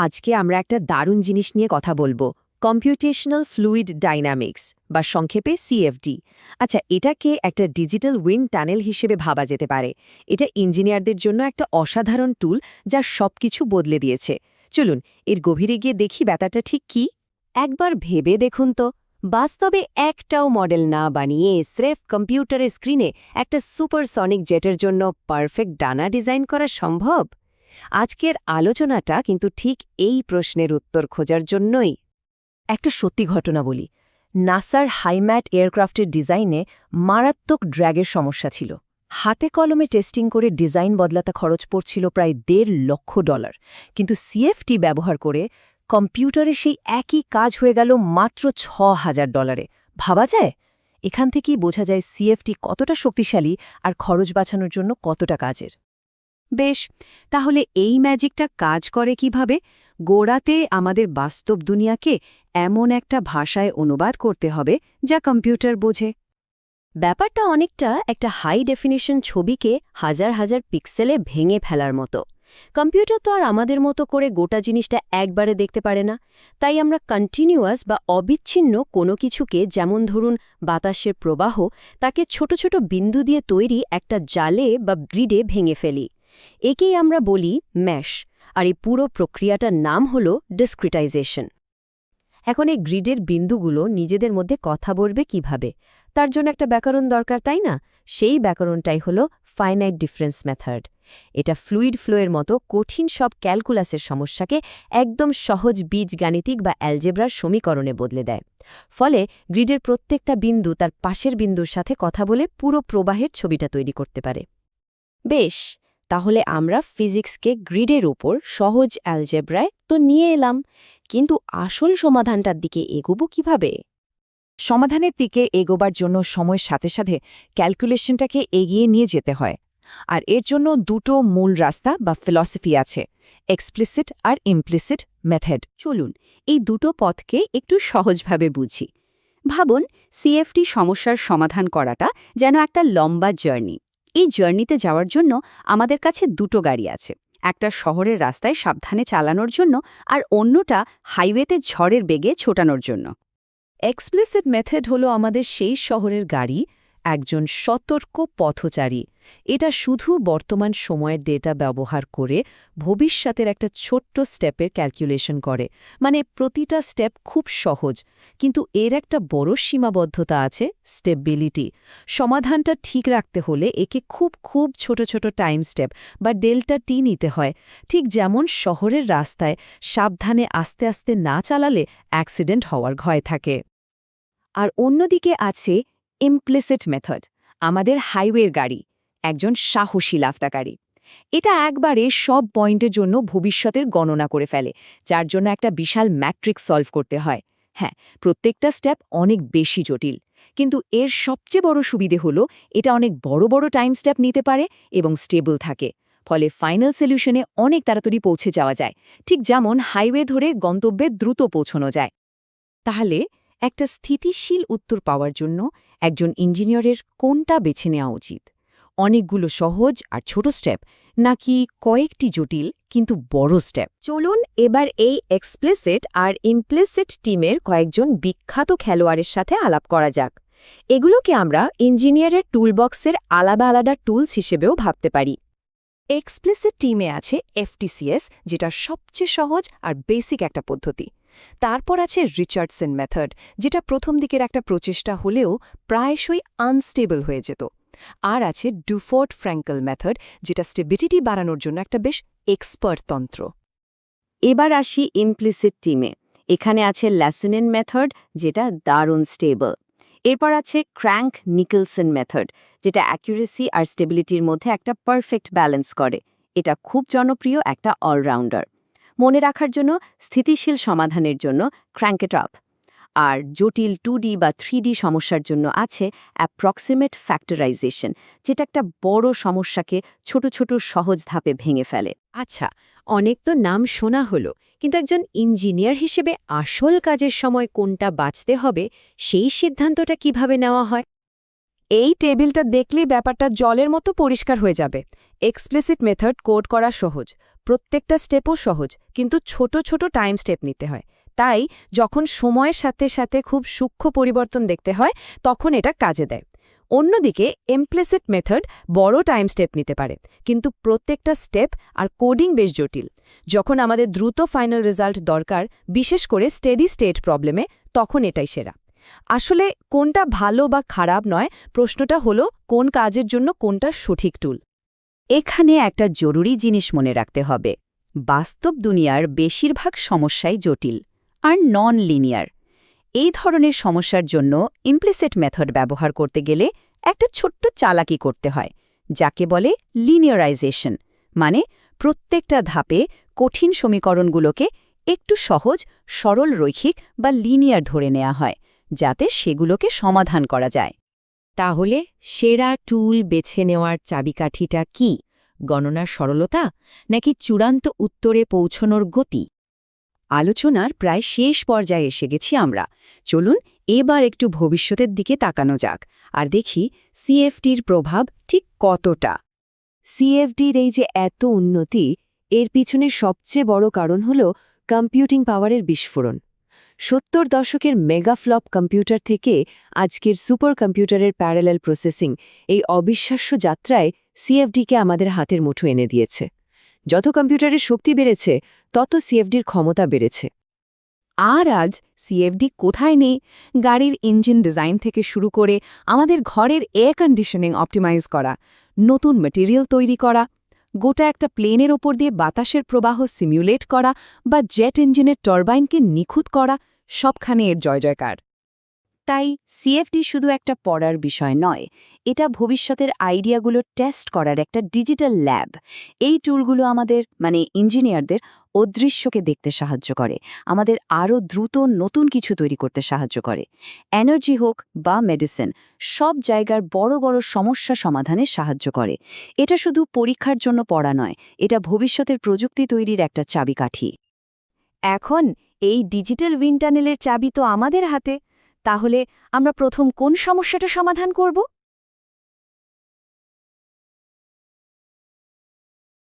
আজকে আমরা একটা দারুণ জিনিস নিয়ে কথা বলব কম্পিউটেশনাল ফ্লুইড ডাইনামিক্স বা সংক্ষেপে সিএফডি আচ্ছা এটাকে একটা ডিজিটাল উইন্ড টানেল হিসেবে ভাবা যেতে পারে। এটা ইঞ্জিনিয়ারদের জন্য একটা অসাধারণ টুল যা সবকিছু বদলে দিয়েছে। চলুন, এর গভীরে গিয়ে দেখি ব্যাপারটা ঠিক কি। একবার ভেবে দেখুন তো। বাস্তবে একটাও মডেল না বানিয়ে স্রেফ কম্পিউটারের স্ক্রিনে একটা সুপারসনিক জেটের জন্য পারফেক্ট ডানা ডিজাইন করা সম্ভব? আজকের আলোচনাটা কিন্তু ঠিক এই প্রশ্নের উত্তর খোঁজার জন্যই। একটা সত্যি ঘটনা বলি, নাসার হাইম্যাট এয়ারক্রাফটের ডিজাইনে মারাত্মক ড্র্যাগের সমস্যা ছিল। হাতে কলমে টেস্টিং করে ডিজাইন বদলাতে খরচ পড়ছিল প্রায় দেড় লক্ষ ডলার, কিন্তু সিএফটি ব্যবহার করে কম্পিউটারে সেই একই কাজ হয়ে গেল মাত্র ছ হাজার ডলারে। ভাবা যায়? এখান থেকেই বোঝা যায় সিএফটি কতটা শক্তিশালী আর খরচ বাঁচানোর জন্য কতটা কাজের। বেশ, তাহলে এই ম্যাজিকটা কাজ করে কীভাবে? গোড়াতে আমাদের বাস্তব দুনিয়াকে এমন একটা ভাষায় অনুবাদ করতে হবে যা কম্পিউটার বোঝে। ব্যাপারটা অনেকটা একটা হাই ডেফিনিশন ছবিকে হাজার হাজার পিক্সেলে ভেঙে ফেলার মতো। কম্পিউটার তো আর আমাদের মতো করে গোটা জিনিসটা একবারে দেখতে পারে না। তাই আমরা কন্টিনিউয়াস বা অবিচ্ছিন্ন কোনো কিছুকে যেমন ধরুন বাতাসের প্রবাহ, তাকে ছোট ছোট বিন্দু দিয়ে তৈরি একটা জালে বা গ্রিডে ভেঙে ফেলি। একেই আমরা বলি ম্যাশ, আর এই পুরো প্রক্রিয়াটার নাম হল ডিসক্রিটাইজেশন। এখন এই গ্রিডের বিন্দুগুলো নিজেদের মধ্যে কথা বলবে কীভাবে? তার জন্য একটা ব্যাকরণ দরকার, তাই না? সেই ব্যাকরণটাই হল ফাইনাইট ডিফারেন্স মেথড এটা ফ্লুইড ফ্লোয়ের মতো কঠিন সব ক্যালকুলাসের সমস্যাকে একদম সহজ বীজ গাণিতিক বা অ্যালজেব্রার সমীকরণে বদলে দেয়। ফলে গ্রিডের প্রত্যেকটা বিন্দু তার পাশের বিন্দুর সাথে কথা বলে পুরো প্রবাহের ছবিটা তৈরি করতে পারে। বেশ তাহলে আমরা ফিজিক্সকে গ্রিডের উপর সহজ অ্যালজেব্রায় তো নিয়ে এলাম কিন্তু আসল সমাধানটার দিকে এগোবো কীভাবে? সমাধানের দিকে এগোবার জন্য সময়ের সাথে সাথে ক্যালকুলেশনটাকে এগিয়ে নিয়ে যেতে হয় আর এর জন্য দুটো মূল রাস্তা বা ফিলসফি আছে এক্সপ্লিসিট আর ইমপ্লিসিট মেথড। চলুন এই দুটো পথকে একটু সহজভাবে বুঝি। ভাবুন সিএফটি সমস্যার সমাধান করাটা যেন একটা লম্বা জার্নি। এই জার্নিতে যাওয়ার জন্য আমাদের কাছে দুটো গাড়ি আছে। একটা শহরের রাস্তায় সাবধানে চালানোর জন্য আর অন্যটা হাইওয়েতে ঝড়ের বেগে ছোটানোর জন্য। এক্সপ্লিসিট মেথড হলো আমাদের সেই শহরের গাড়ি, একজন সতর্ক পথচারী এটা শুধু বর্তমান সময়ের ডেটা ব্যবহার করে ভবিষ্যতের একটা ছোট্ট স্টেপের ক্যালকুলেশন করে। মানে প্রতিটা স্টেপ খুব সহজ, কিন্তু এর একটা বড় সীমাবদ্ধতা আছে স্টেবিলিটি। সমাধানটা ঠিক রাখতে হলে একে খুব খুব ছোট ছোট টাইম স্টেপ বা ডেল্টা টি নিতে হয়। ঠিক যেমন শহরের রাস্তায় সাবধানে আস্তে আস্তে না চালালে অ্যাক্সিডেন্ট হওয়ার ভয় থাকে। আর অন্যদিকে আছে ইমপ্লিসিট মেথড, আমাদের হাইওয়ের গাড়ি। একজন সাহসী লাফতাকারী। এটা একবারে সব পয়েন্টের জন্য ভবিষ্যতের গণনা করে ফেলে, যার জন্য একটা বিশাল ম্যাট্রিক্স সলভ করতে হয়। হ্যাঁ প্রত্যেকটা স্টেপ অনেক বেশি জটিল, কিন্তু এর সবচেয়ে বড় সুবিধে হলো এটা অনেক বড় বড় টাইম স্টেপ নিতে পারে এবং স্টেবল থাকে, ফলে ফাইনাল সলিউশনে অনেক তাড়াতাড়ি পৌঁছে যাওয়া যায়, ঠিক যেমন হাইওয়ে ধরে গন্তব্যে দ্রুত পৌঁছানো যায়। তাহলে একটা স্থিতিশীল উত্তর পাওয়ার জন্য একজন ইঞ্জিনিয়ারের কোনটা বেছে নেওয়া উচিত? অনেকগুলো সহজ আর ছোট স্টেপ, নাকি কয়েকটি জটিল কিন্তু বড় স্টেপ? চলুন এবার এই এক্সপ্লিসিট আর ইমপ্লিসিট টিমের কয়েকজন বিখ্যাত খেলোয়াড়ের সাথে আলাপ করা যাক। এগুলোকে আমরা ইঞ্জিনিয়ারের টুলবক্সের আলাদা আলাদা টুলস হিসেবেও ভাবতে পারি। এক্সপ্লিসিট টিমে আছে এফটিসিএস যেটা সবচেয়ে সহজ আর বেসিক একটা পদ্ধতি। তারপর আছে রিচার্ডসন মেথড যেটা প্রথম দিকের একটা প্রচেষ্টা হলেও প্রায়শই আনস্টেবল হয়ে যেত। আর আছে ডুফোর্ট ফ্র্যাঙ্কল মেথড যেটা স্টেবিলিটি বাড়ানোর জন্য একটা বেশ এক্সপার্ট তন্ত্র। এবার আসি ইমপ্লিসিট টিমে এখানে আছে ল্যাসনেন মেথড যেটা দারুণ স্টেবল এরপর আছে ক্র্যাঙ্ক নিকলসন মেথড যেটা অ্যাকুরেসি আর স্টেবিলিটির মধ্যে একটা পারফেক্ট ব্যালেন্স করে। এটা খুব জনপ্রিয় একটা অলরাউন্ডার মনে রাখার জন্য, স্থিতিশীল সমাধানের জন্য ক্র্যাঙ্কেট আপ আর জটিল টু বা থ্রি সমস্যার জন্য আছে অ্যাপ্রক্সিমেট ফ্যাক্টরাইজেশন যেটা একটা বড় সমস্যাকে ছোট ছোট সহজ ধাপে ভেঙে ফেলে। আচ্ছা অনেক তো নাম শোনা হলো, কিন্তু একজন ইঞ্জিনিয়ার হিসেবে আসল কাজের সময় কোনটা বাঁচতে হবে, সেই সিদ্ধান্তটা কীভাবে নেওয়া হয়? এই টেবিলটা দেখলেই ব্যাপারটা জলের মতো পরিষ্কার হয়ে যাবে। এক্সপ্লিসিট মেথড কোড করা সহজ, প্রত্যেকটা স্টেপও সহজ, কিন্তু ছোট ছোট টাইম স্টেপ নিতে হয়। তাই যখন সময়ের সাথে সাথে খুব সূক্ষ্ম পরিবর্তন দেখতে হয়, তখন এটা কাজে দেয়। অন্যদিকে এমপ্লেসিট মেথড বড় টাইম স্টেপ নিতে পারে, কিন্তু প্রত্যেকটা স্টেপ আর কোডিং বেশ জটিল। যখন আমাদের দ্রুত ফাইনাল রেজাল্ট দরকার, বিশেষ করে স্টেডি স্টেট প্রবলেমে তখন এটাই সেরা। আসলে কোনটা ভালো বা খারাপ নয়, প্রশ্নটা হলো কোন কাজের জন্য কোনটা সঠিক টুল এখানে একটা জরুরি জিনিস মনে রাখতে হবে। বাস্তব দুনিয়ার বেশিরভাগ সমস্যাই জটিল। আর নন লিনিয়ার এই ধরনের সমস্যার জন্য ইমপ্লিসিট মেথড ব্যবহার করতে গেলে একটা ছোট্ট চালাকি করতে হয়, যাকে বলে লিনিয়ারাইজেশন মানে প্রত্যেকটা ধাপে কঠিন সমীকরণগুলোকে একটু সহজ, সরল রৈখিক বা লিনিয়ার ধরে নেওয়া হয়, যাতে সেগুলোকে সমাধান করা যায়। তাহলে সেরা টুল বেছে নেওয়ার চাবিকাঠিটা কি? গণনার সরলতা? নাকি চূড়ান্ত উত্তরে পৌঁছনোর গতি? আলোচনার প্রায় শেষ পর্যায়ে এসে গেছি আমরা। চলুন এবার একটু ভবিষ্যতের দিকে তাকানো যাক, আর দেখি সিএফটির প্রভাব ঠিক কতটা। সিএফডির এই যে এত উন্নতি, এর পিছনে সবচেয়ে বড় কারণ হল কম্পিউটিং পাওয়ারের বিস্ফোরণ। সত্তর দশকের মেগাফ্লপ কম্পিউটার থেকে আজকের সুপার কম্পিউটারের প্যারালেল প্রসেসিং এই অবিশ্বাস্য যাত্রায় সিএফডিকে আমাদের হাতের মুঠো এনে দিয়েছে। যত কম্পিউটারের শক্তি বেড়েছে, তত সিএফডির ক্ষমতা বেড়েছে। আর আজ সিএফডি কোথায় নেই? গাড়ির ইঞ্জিন ডিজাইন থেকে শুরু করে আমাদের ঘরের এয়ার কন্ডিশনিং অপটিমাইজ করা, নতুন ম্যাটেরিয়াল তৈরি করা, গোটা একটা প্লেনের ওপর দিয়ে বাতাসের প্রবাহ সিমুলেট করা বা জেট ইঞ্জিনের টারবাইনকে নিখুঁত করা, সবখানে এর জয় জয়কার তাই সিএফডি শুধু একটা পড়ার বিষয় নয়, এটা ভবিষ্যতের আইডিয়াগুলো টেস্ট করার একটা ডিজিটাল ল্যাব। এই টুলগুলো আমাদের মানে ইঞ্জিনিয়ারদের অদৃশ্যকে দেখতে সাহায্য করে, আমাদের আরও দ্রুত নতুন কিছু তৈরি করতে সাহায্য করে। এনার্জি হোক বা মেডিসিন, সব জায়গার বড় বড় সমস্যা সমাধানে সাহায্য করে। এটা শুধু পরীক্ষার জন্য পড়া নয়, এটা ভবিষ্যতের প্রযুক্তি তৈরির একটা চাবিকাঠি। এখন এই ডিজিটাল উইন্ড টানেলের চাবি তো আমাদের হাতে। তাহলে আমরা প্রথম কোন সমস্যাটা সমাধান করব?